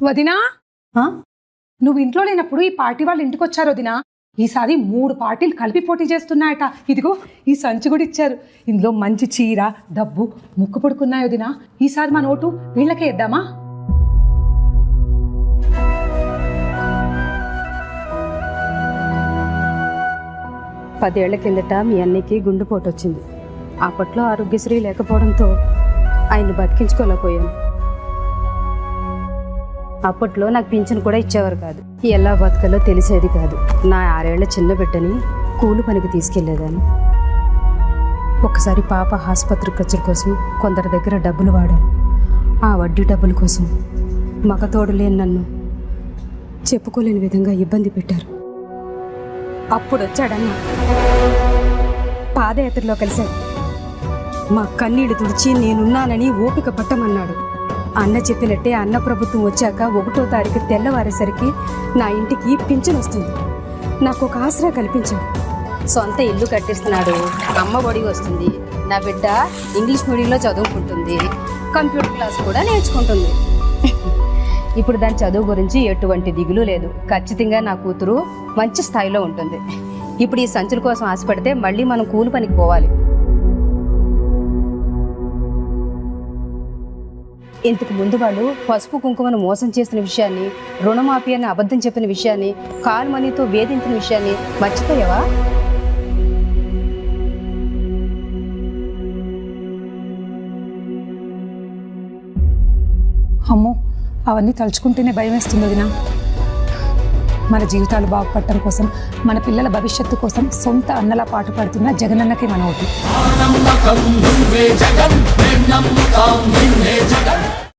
వదినా? నువ్వు ఇంట్లో లేనప్పుడు ఈ పార్టీ వాళ్ళు ఇంటికి వచ్చారు వదినా. ఈసారి మూడు పార్టీలు కలిపి పోటీ చేస్తున్నాయట. ఇదిగో ఈ సంచి కూడా ఇచ్చారు. ఇందులో మంచి చీర డబ్బు ముక్కు పడుకున్నాయి వదినా. ఈసారి మా నోటు వీళ్ళకే ఇద్దామా? పదేళ్ళ కిందట మీ అన్నయ్యకి గుండెపోటు వచ్చింది అప్పట్లో ఆరోగ్యశ్రీ లేకపోవడంతో ఆయన్ని బతికించుకోలేకపోయాను. అప్పట్లో నాకు పింఛన్ కూడా ఇచ్చేవారు కాదు. ఎలా బతకాలో తెలిసేది కాదు. నా ఆరేళ్ళ చిన్న బిడ్డని కూలి పనికి తీసుకెళ్ళేదాన్ని. ఒకసారి పాప ఆసుపత్రి ఖర్చుల కోసం కొందరి దగ్గర డబ్బులు వాడాను. ఆ వడ్డీ డబ్బుల కోసం మగతోడు లేని నన్ను చెప్పుకోలేని విధంగా ఇబ్బంది పెట్టారు. అప్పుడు వచ్చాడన్న పాదయాత్రలో కలిశాడు మా కన్నీళ్ళు తుడిచి నేనున్నానని ఓపిక పట్టమన్నాడు. అన్న చెప్పినట్టే అన్న ప్రభుత్వం వచ్చాక ఒకటో తారీఖు తెల్లవారేసరికి నా ఇంటికి పింఛన్ వస్తుంది. నాకు ఒక ఆసరా కల్పించాడు సొంత ఇల్లు కట్టిస్తున్నాడు. అమ్మ ఒడి వస్తుంది. నా బిడ్డ ఇంగ్లీష్ మీడియంలో చదువుకుంటుంది. కంప్యూటర్ క్లాస్ కూడా నేర్చుకుంటుంది. ఇప్పుడు దాని చదువు గురించి ఎటువంటి దిగులు లేదు. ఖచ్చితంగా నా కూతురు మంచి స్థాయిలో ఉంటుంది. ఇప్పుడు ఈ సంచుల కోసం ఆశపడితే మళ్ళీ మనం కూలి పనికి పోవాలి. ఇంతకు ముందు వాళ్ళు పసుపు కుంకుమను మోసం చేసిన విషయాన్ని రుణమాఫీ అని అబద్ధం చెప్పిన విషయాన్ని కాల్ మనీతో వేధించిన విషయాన్ని మర్చిపోయావా? అమ్మో అవన్నీ తలుచుకుంటేనే భయం వేస్తుంది వదినా. మన జీవితాలు బాగుపడటం కోసం మన పిల్లల భవిష్యత్తు కోసం సొంత అన్నలా పాటు పడుతున్న జగనన్నకి మన